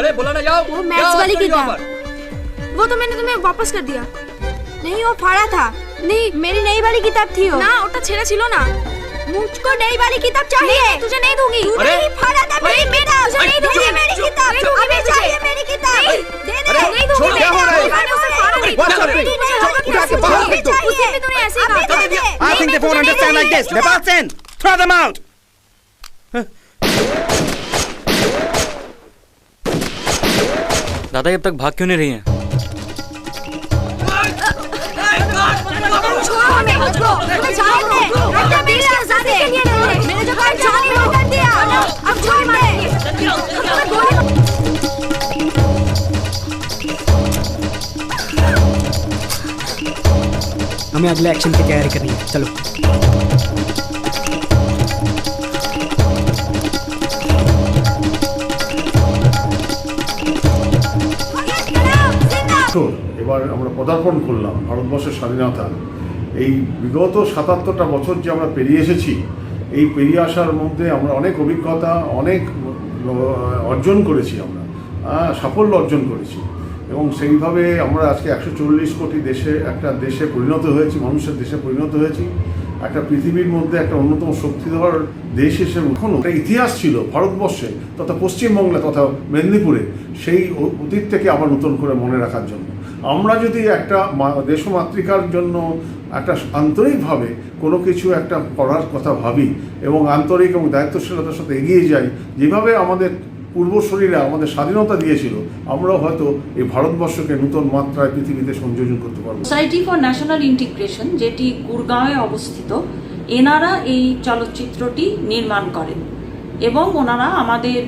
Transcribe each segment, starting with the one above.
अरे बोला ना जाओ वो मैथ्स वाली की था वो तो मैंने तुम्हें वापस कर दिया। नहीं वो फाड़ा था। नहीं मेरी नई वाली किताब थी वो। ना उठा छेड़ा छिलो ना। मुझको नई वाली किताब चाहिए। तुझे नहीं दूँगी। तूने ही फाड़ा था मेरी किताब। तुझे नहीं दूँगी मेरी किताब। अबे चाहिए मेरी किताब। दे दे। नहीं दूँगी। क्या हो रहा है? उसे फाड़ो बस कर दे उठा के बाहर फेंक दो उसे भी तूने ऐसे ही कहा था। I think they won't understand like this Nepal Sen throw them out दादा अब तक भाग क्यों नहीं रही हैं? हमें अगले एक्शन की तैयारी करनी है चलो এবার আমরা পদার্পণ করলাম, ভারতবর্ষের স্বাধীনতা। এই বিগত সাতাত্তরটা বছর যে আমরা পেরিয়ে এসেছি, এই পেরিয়ে আসার মধ্যে আমরা অনেক অভিজ্ঞতা, অনেক অর্জন করেছি আমরা সাফল্য অর্জন করেছি। এবং সেইভাবে আমরা আজকে একশো চল্লিশ কোটি দেশে, একটা দেশে পরিণত হয়েছি, মানুষের দেশে পরিণত হয়েছি। একটা পৃথিবীর মধ্যে একটা অন্যতম শক্তিধর দেশ হিসেবে এখনও একটা ইতিহাস ছিল ভারতবর্ষে, তথা পশ্চিমবঙ্গে তথা মেদিনীপুরে, সেই অ- অতীত থেকে আবার নতুন করে মনে রাখার জন্য। আমরা যদি একটা দেশমাতৃকার জন্য একটা আন্তরিকভাবে কোনো কিছু একটা করার কথা ভাবি এবং আন্তরিক এবং দায়িত্বশীলতার সাথে এগিয়ে যাই, যেভাবে আমাদের পূর্বশরীরা আমাদের স্বাধীনতা দিয়েছিল, আমরাও হয়তো এই ভারতবর্ষকে নতুন মাত্রায় পৃথিবীতে সংযোজন করতে পারব। সোসাইটি ফর ন্যাশনাল ইন্টিগ্রেশন যেটি গুরগাঁওয়ে অবস্থিত, এনারা এই চলচ্চিত্রটি নির্মাণ করেন এবং ওনারা আমাদের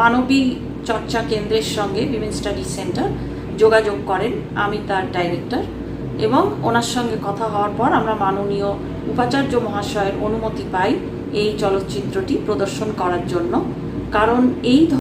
মানবী চর্চা কেন্দ্রের সঙ্গে উইমেন স্টাডি সেন্টার যোগাযোগ করেন, আমি তার ডাইরেক্টর এবং ওনার সঙ্গে কথা হওয়ার পর আমরা মাননীয় উপাচার্য মহাশয়ের অনুমতি পাই এই চলচ্চিত্রটি প্রদর্শন করার জন্য। কারণ এই